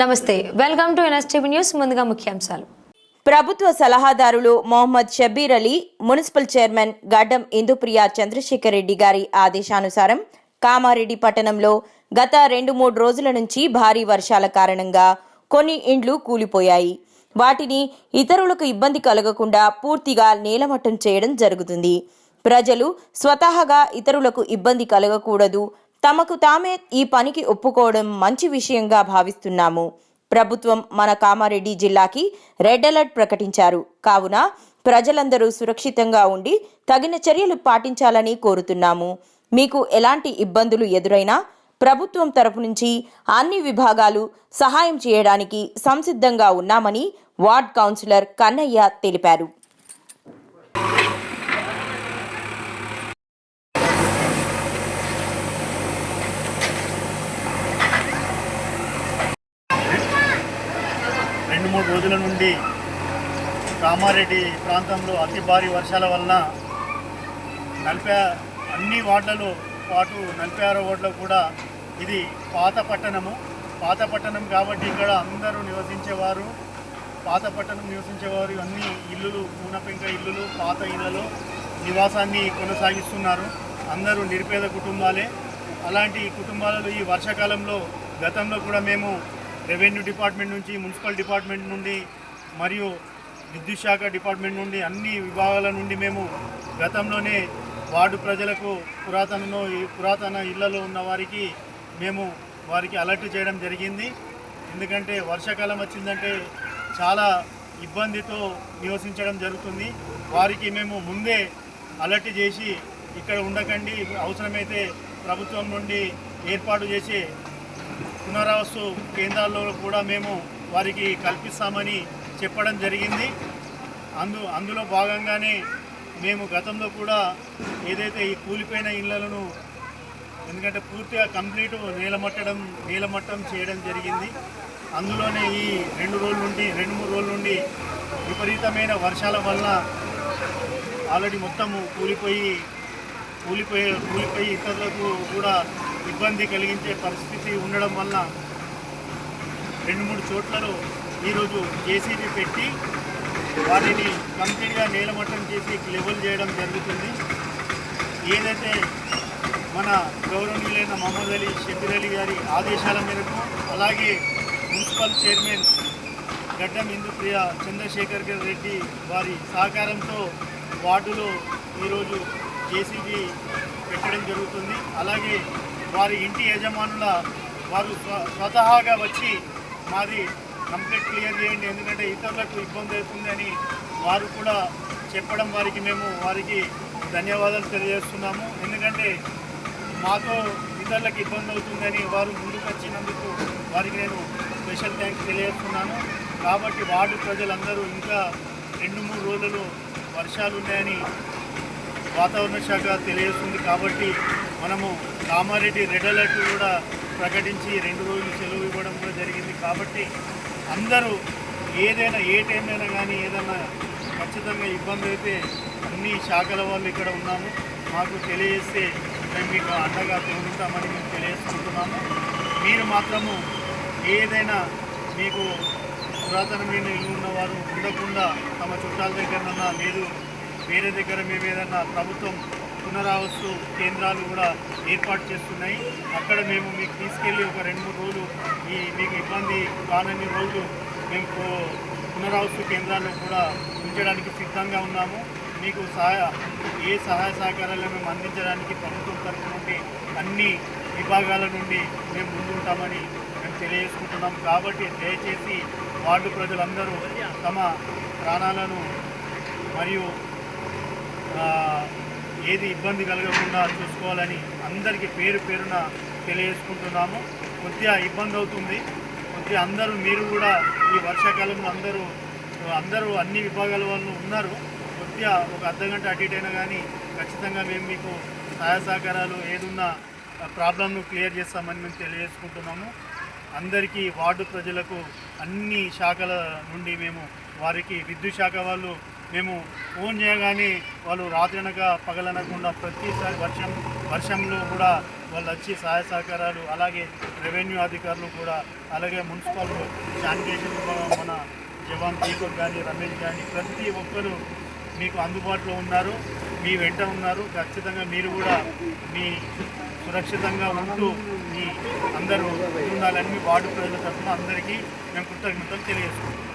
నమస్తే welcome to NSTV news ముందుగా ముఖ్యాంశాలు. ప్రభుత్వ సలహాదారులు మొహమ్మద్ షబ్బీర్ అలీ మున్సిపల్ చైర్మన్ గడ్డం ఇందుప్రియ చంద్రశేఖర్ రెడ్డి గారి ఆదేశానుసారం కామారెడ్డి పట్టణంలో గత రెండు మూడు రోజుల నుంచి భారీ వర్షాల కారణంగా కొన్ని ఇండ్లు కూలిపోయాయి. వాటిని ఇతరులకు ఇబ్బంది కలగకుండా పూర్తిగా నేలమట్టం చేయడం జరుగుతుంది. ప్రజలు స్వతహాగా ఇతరులకు ఇబ్బంది కలగకూడదు తమకు తామే ఈ పనికి ఒప్పుకోవడం మంచి విషయంగా భావిస్తున్నాము. ప్రభుత్వం మన కామారెడ్డి జిల్లాకి రెడ్ అలర్ట్ ప్రకటించారు. కావున ప్రజలందరూ సురక్షితంగా ఉండి తగిన చర్యలు పాటించాలని కోరుతున్నాము. మీకు ఎలాంటి ఇబ్బందులు ఎదురైనా ప్రభుత్వం తరపు నుంచి అన్ని విభాగాలు సహాయం చేయడానికి సంసిద్ధంగా ఉన్నామని వార్డ్ కౌన్సిలర్ కన్నయ్య తెలిపారు రెండు మూడు రోజుల నుండి కామారెడ్డి ప్రాంతంలో అతి భారీ వర్షాల వలన నలభై అన్ని వార్డులలో పాటు నలభై ఆరో వార్డులో కూడా ఇది పాత పట్టణము. పాత పట్టణం కాబట్టి ఇక్కడ అందరూ నివసించేవారు. పాత పట్టణం నివసించేవారు అన్ని ఇల్లులు పూనపెంక ఇల్లులు పాత ఇళ్ళలో నివాసాన్ని కొనసాగిస్తున్నారు. అందరూ నిరుపేద కుటుంబాలే. అలాంటి కుటుంబాలలో ఈ వర్షాకాలంలో గతంలో కూడా మేము రెవెన్యూ డిపార్ట్మెంట్ నుంచి మున్సిపల్ డిపార్ట్మెంట్ నుండి మరియు విద్యుత్ శాఖ డిపార్ట్మెంట్ నుండి అన్ని విభాగాల నుండి మేము గతంలోనే వార్డు ప్రజలకు పురాతనలో ఈ పురాతన ఇళ్ళలో ఉన్న వారికి మేము వారికి అలర్ట్ చేయడం జరిగింది. ఎందుకంటే వర్షాకాలం వచ్చిందంటే చాలా ఇబ్బందితో నివసించడం జరుగుతుంది. వారికి మేము ముందే అలర్ట్ చేసి ఇక్కడ ఉండకండి. అవసరమైతే ప్రభుత్వం నుండి ఏర్పాటు చేసే పునరావాసు కేంద్రాల్లో కూడా మేము వారికి కల్పిస్తామని చెప్పడం జరిగింది. అందు అందులో భాగంగానే మేము గతంలో కూడా ఏదైతే ఈ కూలిపోయిన ఇళ్ళను ఎందుకంటే పూర్తిగా కంప్లీట్ నేలమట్టడం నేలమట్టం చేయడం జరిగింది. అందులోనే ఈ రెండు రోజుల నుండి రెండు మూడు రోజుల నుండి విపరీతమైన వర్షాల వల్ల ఆల్రెడీ మొత్తము కూలిపోయి కూలిపోయి కూలిపోయి ఇతరులకు కూడా ఇబ్బంది కలిగించే పరిస్థితి ఉండడం వల్ల రెండు మూడు చోట్లలో ఈరోజు జేసీబీ పెట్టి వాటిని కంప్లీట్గా నేలమట్టం చేసి లెవెల్ చేయడం జరుగుతుంది. ఏదైతే మన గౌరవనీయులైన మహమ్మద్ అలీ షబీర్ అలీ గారి ఆదేశాల మేరకు అలాగే మున్సిపల్ చైర్మన్ గడ్డం ఇందుప్రియ చంద్రశేఖర్ గారి రెడ్డి వారి సహకారంతో వార్డులో ఈరోజు జేసీబీ పెట్టడం జరుగుతుంది. అలాగే వారి ఇంటి యజమానుల వారు స్వ- స్వతహాగా వచ్చి మాది కంప్లీట్ క్లియర్ చేయండి. ఎందుకంటే ఇతరులకు ఇబ్బంది అవుతుందని వారు కూడా చెప్పడం వారికి మేము వారికి ధన్యవాదాలు తెలియజేస్తున్నాము. ఎందుకంటే మాతో ఇతరులకు ఇబ్బంది అవుతుందని వారు ముందుకు వచ్చినందుకు వారికి నేను స్పెషల్ థ్యాంక్స్ తెలియజేస్తున్నాను. కాబట్టి వార్డు ప్రజలందరూ ఇంకా రెండు మూడు రోజులు వర్షాలు ఉన్నాయని వాతావరణ శాఖ తెలియజేస్తుంది. కాబట్టి మనము కామారెడ్డి రెడ్ అలర్ట్ కూడా ప్రకటించి రెండు రోజులు సెలవు ఇవ్వడం కూడా జరిగింది. కాబట్టి అందరూ ఏదైనా ఏ టైం అయినా కానీ ఏదైనా ఖచ్చితంగా ఇబ్బంది అయితే అన్ని శాఖల వాళ్ళు ఇక్కడ ఉన్నాము. మాకు తెలియజేస్తే మేము మీకు అండగా తోడుంటామని మేము తెలియజేసుకుంటున్నాము. మీరు మాత్రము ఏదైనా మీకు పురాతనమైన ఇల్లు ఉన్నవారు ఉండకుండా తమ చుట్టాల దగ్గరనన్నా లేదు వేరే దగ్గర మేము ఏదైనా ప్రభుత్వం పునరావాసు కేంద్రాలు కూడా ఏర్పాటు చేస్తున్నాయి. అక్కడ మేము మీకు తీసుకెళ్ళి ఒక రెండు మూడు రోజులు ఈ మీకు ఇబ్బంది కానన్ని రోజులు మేము పు- పునరావాసు కేంద్రాల్లో కూడా ఉంచడానికి సిద్ధంగా ఉన్నాము. మీకు సహాయ ఏ సహాయ సహకారాలు మేము అందించడానికి ప్రభుత్వం తరఫు నుండి అన్ని విభాగాల నుండి మేము ముందుంటామని మేము తెలియజేసుకుంటున్నాం. కాబట్టి దయచేసి వార్డు ప్రజలందరూ తమ ప్రాణాలను మరియు ఏది ఇబ్బంది కలగకుండా చూసుకోవాలని అందరికీ పేరు పేరున తెలియజేసుకుంటున్నాము. కొద్దిగా ఇబ్బంది అవుతుంది. కొద్దిగా అందరూ మీరు కూడా ఈ వర్షాకాలంలో అందరూ అందరూ అన్ని విభాగాల వాళ్ళు ఉన్నారు. కొద్దిగా ఒక అర్ధగంట అటు ఇటు అయినా కానీ ఖచ్చితంగా మేము మీకు సహాయ సహకారాలు ఏదున్నా ప్రాబ్లంను క్లియర్ చేస్తామని మేము తెలియజేసుకుంటున్నాము. అందరికీ వార్డు ప్రజలకు అన్ని శాఖల నుండి మేము వారికి విద్యుత్ శాఖ వాళ్ళు మేము ఫోన్ చేయగానే వాళ్ళు రాత్రి అనక పగలనకుండా ప్రతిసారి వర్షం వర్షంలో కూడా వాళ్ళు వచ్చి సహాయ సహకారాలు అలాగే రెవెన్యూ అధికారులు కూడా అలాగే మున్సిపల్ శానిటేషన్ మన జవాన్ దీపక్ కానీ రమేష్ కానీ ప్రతి ఒక్కరు మీకు అందుబాటులో ఉన్నారు. మీ వెంట ఉన్నారు. ఖచ్చితంగా మీరు కూడా మీ సురక్షితంగా ఉంటూ మీ అందరూ ఉండాలని మీ వార్డు ప్రజల తరఫున అందరికీ మేము కృతజ్ఞతలు తెలియజేసుకుంటాం